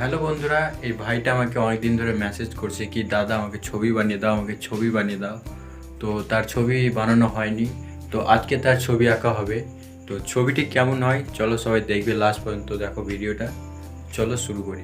Hello বন্ধুরা, এই ভাইটা আমাকে অনেকদিন ধরে মেসেজ করছে কি, দাদা, আমাকে ছবি বানিয়ে দাও, আমাকে ছবি বানিয়ে দাও। তো তার ছবি বানানো হয়নি। তো আজকে তার ছবি আঁকা হবে। তো ছবিটি কেমন হয়? চলো সবাই দেখবে লাস্ট পর্যন্ত দেখো ভিডিওটা। চলো শুরু করি।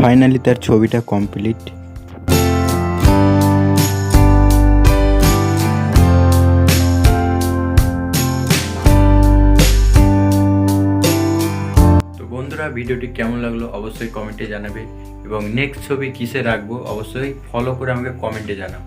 ফাইনালি তার ছবিটা কমপ্লিট বন্ধুরা, ভিডিওটি কেমন লাগল অবশ্যই কমেন্টে জানাবে এবং নেক্সট ছবি কিসে রাখব অবশ্যই ফলো করে আমাকে কমেন্টে জানাও।